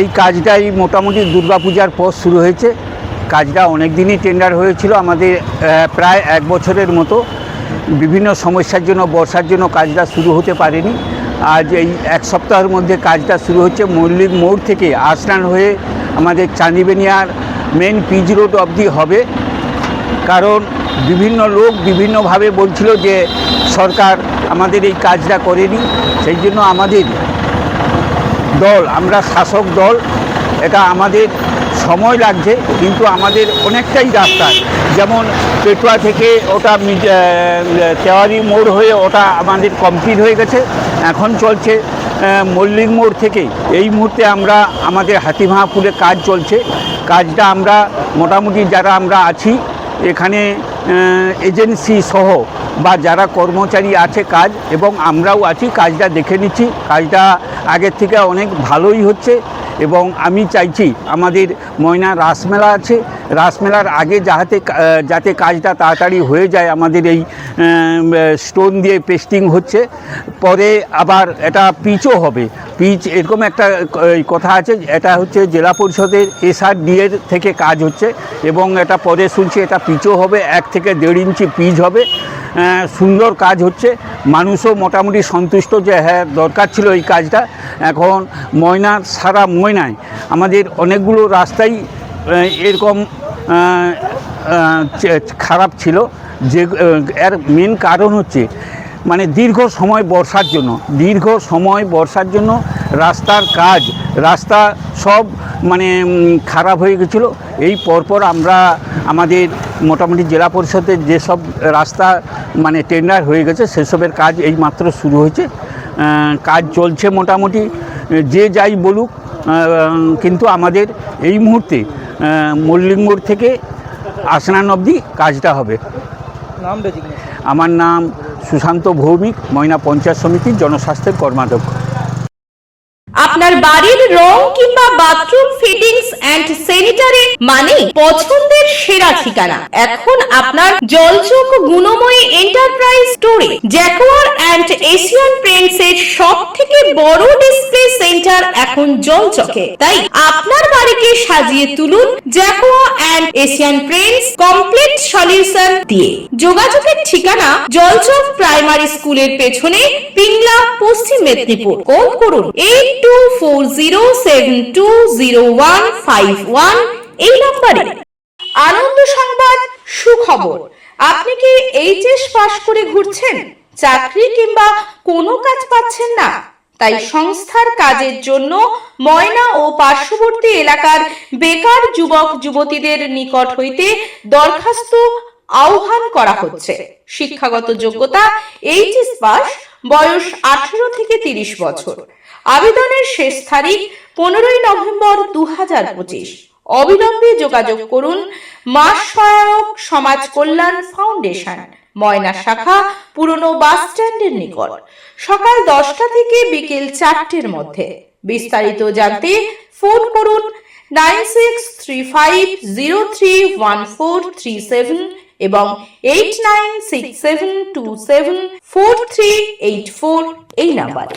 এই কাজটাই মোটামুটি দুর্গাপূজার পর শুরু হয়েছে। কাজটা অনেক দিনই টেন্ডার হয়েছিল আমাদের প্রায় এক বছরের মতো। বিভিন্ন সমস্যার জন্য, বর্ষার জন্য কাজটা শুরু হতে পারেনি। আজ এই এক সপ্তাহের মধ্যে কাজটা শুরু হচ্ছে। মল্লিক মোড় থেকে আসনান হয়ে আমাদের চাঁদিবেনিয়ার মেন পিচ রোড অবধি হবে। কারণ বিভিন্ন লোক বিভিন্নভাবে বলছিল যে সরকার আমাদের এই কাজটা করেনি। সেই জন্য আমাদের দল, আমরা শাসক দল, এটা আমাদের সময় লাগছে, কিন্তু আমাদের অনেকটাই রাস্তা। যেমন পেটুয়া থেকে ওটা তেওয়ারি মোড় হয়ে ওটা আমাদের কমপ্লিট হয়ে গেছে। এখন চলছে মল্লিক মোড় থেকে। এই মুহূর্তে আমরা আমাদের হাতিমাহাপুরে কাজ চলছে। কাজটা আমরা মোটামুটি যারা আমরা আছি, এখানে এজেন্সি সহ বা যারা কর্মচারী আছে কাজ, এবং আমরাও আছি, কাজটা দেখে নিচ্ছি। কাজটা আগের থেকে অনেক ভালোই হচ্ছে। এবং আমি চাইছি আমাদের ময়না রাসমেলা আছে। রাসমেলার আগে যাহাতে যাতে কাজটা তাড়াতাড়ি হয়ে যায়, আমাদের এই স্টোন দিয়ে পেস্টিং হচ্ছে। পরে আবার এটা পিচও হবে। পিচ এরকম একটা কথা আছে, এটা হচ্ছে জেলা পরিষদের এসআরডিএর থেকে কাজ হচ্ছে এবং এটা পরে শুনছি এটা পিচও হবে, এক থেকে দেড় ইঞ্চি পিচ হবে। সুন্দর কাজ হচ্ছে। মানুষও মোটামুটি সন্তুষ্ট যে হ্যাঁ দরকার ছিল এই কাজটা। এখন ময়নার সারা ময়নায়। আমাদের অনেকগুলো রাস্তাই এরকম খারাপ ছিল। যে এর মেন কারণ হচ্ছে মানে দীর্ঘ সময় বর্ষার জন্য, দীর্ঘ সময় বর্ষার জন্য রাস্তার কাজ রাস্তা সব মানে খারাপ হয়ে গেছিল। এই পরপর আমরা আমাদের মোটামুটি জেলা পরিষদের যেসব রাস্তা মানে টেন্ডার হয়ে গেছে সেসবের কাজ এই মাত্র শুরু হয়েছে। কাজ চলছে মোটামুটি যে যাই বলুক কিন্তু আমাদের এই মুহূর্তে আহ, মল্লিক থেকে আসনান অবধি কাজটা হবে। আমার নাম সুশান্ত ভৌমিক ময়না পঞ্চায়েত সমিতির জনস্বাস্থ্যের কর্মাধ্যক্ষ। রং কিংবা বাথরুম ফিটিংস এন্ড স্যানিটারি মানে পছন্দের সেরা ঠিকানা। এখন আপনার জলচোখ গুণময়ী এন্টারপ্রাইজ স্টোরে জ্যাকোয়ার এন্ড এশিয়ান পেন্টস এর সব থেকে বড় ডিসপ্লে সেন্টার এখন জলচকে। তাই আপনার বাড়িকে সাজিয়ে তুলুন Jaquar and Asian Paints complete solution দিয়ে। যোগাযোগের ঠিকানা জলচক প্রাইমারি স্কুলের পেছনে পিংলা, পশ্চিম মেদিনীপুর। কল করুন eight two four zero seven two zero one এই নম্বরে আনন্দ সংবাদ, সুখবর। আপনি কি এইচএস করে ঘুরছেন? চাকরি কিংবা কোনো কাজ পাচ্ছেন না? তাই সংস্থার কাজের জন্য ময়না ও পার্শ্ববর্তী এলাকার বেকার যুবক, যুবতীদের নিকট হইতে দরখাস্ত আহ্বান করা হচ্ছে। শিক্ষাগত যোগ্যতা, এইচএস পাস বয়স আঠারো থেকে তিরিশ বছর। আবেদনের শেষ তারিখ পনেরোই নভেম্বর দু হাজার পঁচিশ। অবিলম্বে যোগাযোগ করুন মাস সহায়ক সমাজ কল্যাণ ফাউন্ডেশন, ময়না শাখা, পুরনো বাস স্ট্যান্ডের নিকট। সকাল দশটা থেকে বিকেল চারটের মধ্যে। বিস্তারিত জানতে ফোন করুন nine six three five zero three one four three seven এবং eight nine six seven two seven four three eight four এই নাম্বারে।